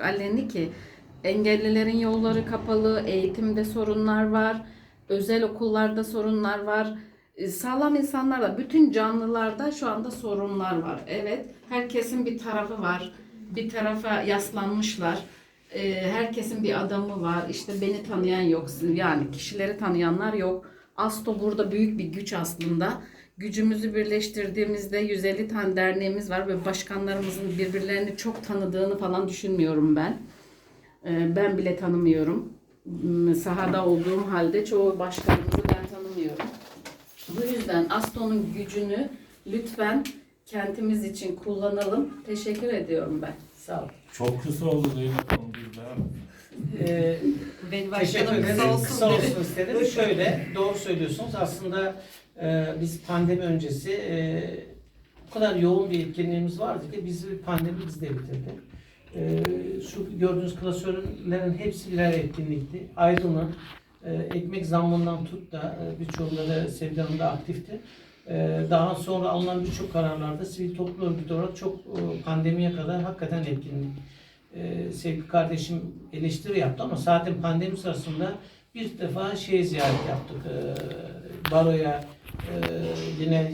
aleni ki engellilerin yolları kapalı, eğitimde sorunlar var, özel okullarda sorunlar var. E, Sağlam insanlarda, bütün canlılarda şu anda sorunlar var. Evet, herkesin bir tarafı var. Bir tarafa yaslanmışlar. E, Herkesin bir adamı var. İşte beni tanıyan yok. Yani kişileri tanıyanlar yok. Asto burada büyük bir güç aslında. Gücümüzü birleştirdiğimizde 150 tane derneğimiz var ve başkanlarımızın birbirlerini çok tanıdığını falan düşünmüyorum ben. Ee, Ben bile tanımıyorum. Hmm, Sahada olduğum halde çoğu başkanımızı ben tanımıyorum. Bu yüzden Aston'un gücünü lütfen kentimiz için kullanalım. Teşekkür ediyorum ben. Sağ olun. Çok kısa oldu Zeynep Hanım biz Ee, Benim teşekkür başkanım ederim. kısa olsun Kısa dedi. olsun istedim. Şöyle, doğru söylüyorsunuz. Aslında e, biz pandemi öncesi e, o kadar yoğun bir etkinliğimiz vardı ki bizi pandemi bizde bitirdi. E, şu gördüğünüz klasörlerin hepsi birer etkinlikti. Aydın'ın e, ekmek zammından tut da e, birçoğunda da Sevgi Hanım da aktifti. E, daha sonra alınan birçok kararlarda sivil toplum örgütü olarak çok e, pandemiye kadar hakikaten etkinlik. Ee, sevgili kardeşim eleştiri yaptı ama zaten pandemi sırasında bir defa şey ziyaret yaptık. Ee, baroya e, yine